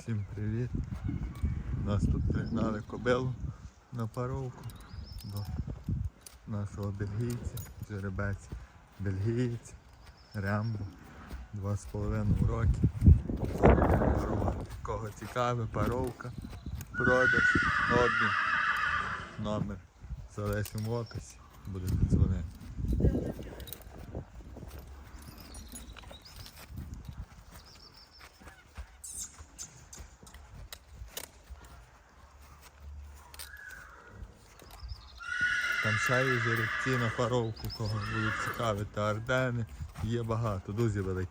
Всім привіт. Нас тут пригнали кобилу на паровку до нашого бельгійця, жеребець бельгієць, Рембо, два з половиною роки. Кого цікаве, паровка, продаж, обмін. Номер залишимо в описі, будете дзвонити. Там жеребці на паровку, кого будуть цікавити. Ардени є багато, дуже рейд.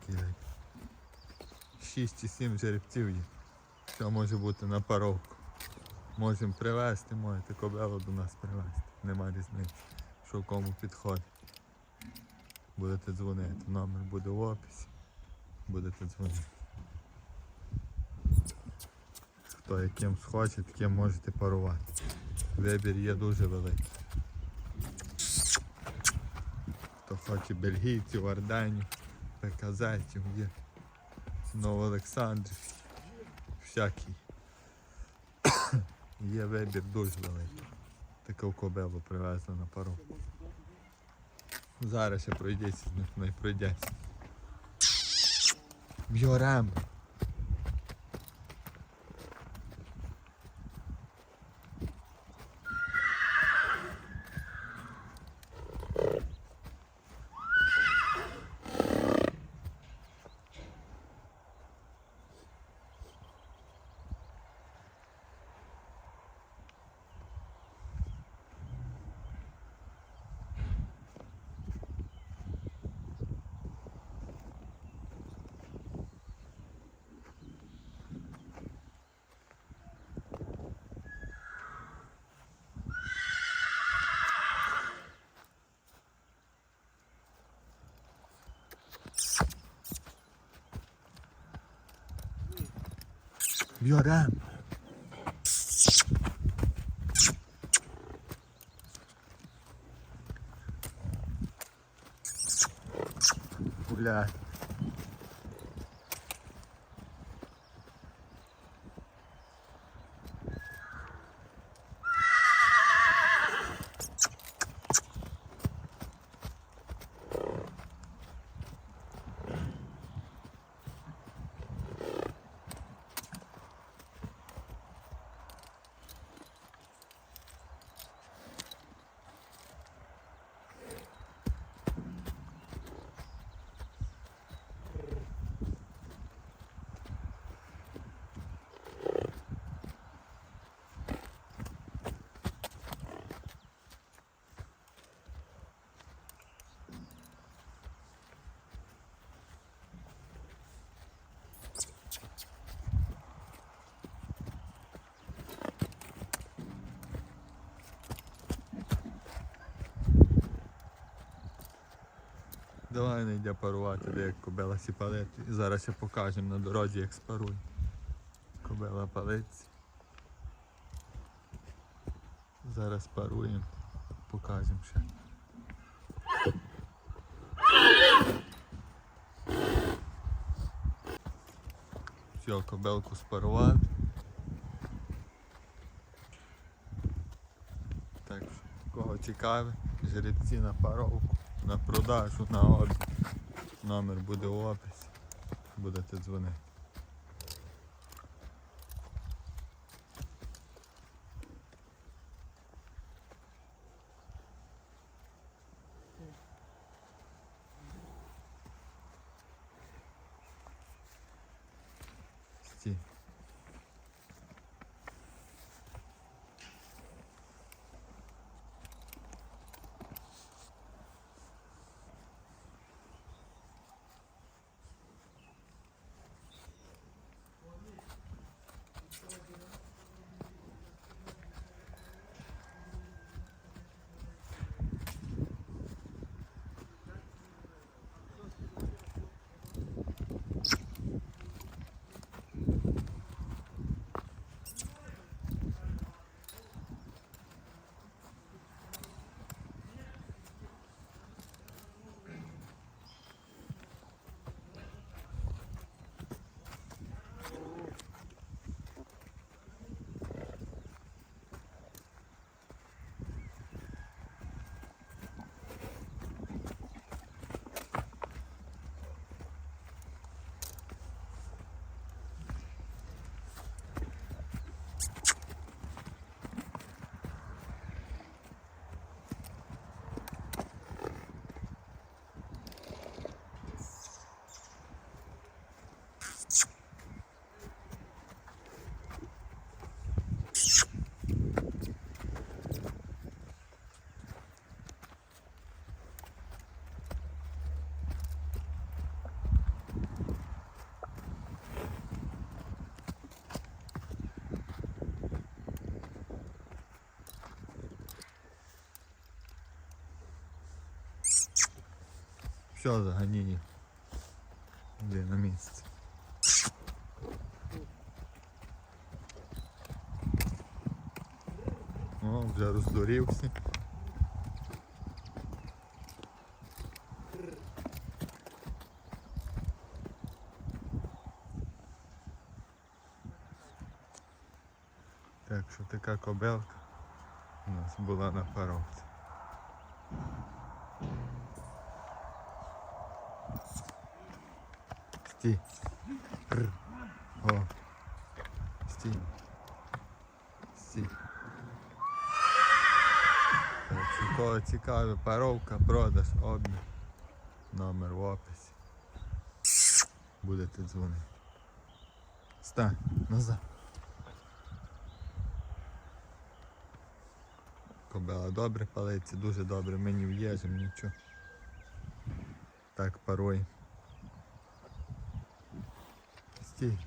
6 чи 7 жеребців є. Що може бути на паровку. Можемо привезти, можете кобелу до нас привезти. Нема різниці, що кому підходить. Будете дзвонити. Номер буде в описі. Будете дзвонити. Хто яким схоче, таким можете парувати. Вибір є дуже великий. Хто хоче бельгійців, орденів, перказетів є. Новоолександрів. Всякий. Є вибір дуже великий. Таку кобелу привезли на пару. Зараз ще пройдеться з них, не пройдеться. Б'yorem. Б'yorem. Блядь. Давай не йде парувати, де як кобела сі палить. І зараз ще покажемо на дорозі, як спарує. Кобела палиться. Зараз паруємо, покажемо ще. Все, кобелку спарував. Так що, кого цікавить, жеребці на паровку, на продажу, на обід. Номер буде в описі. Будете дзвонити. Стій. Все, заганіє. Де на місці. О, вже роздурівся. Так що така кобелка у нас була на паровці. Стій. Р. О. Стій. Стій. Кого цікаве, паровка, продаж, обмін. Номер в описі. Будете дзвонити. Стань, назад. Кобела добре палиться, дуже добре, ми не в'їжджемо, нічого. Так парой. aqui.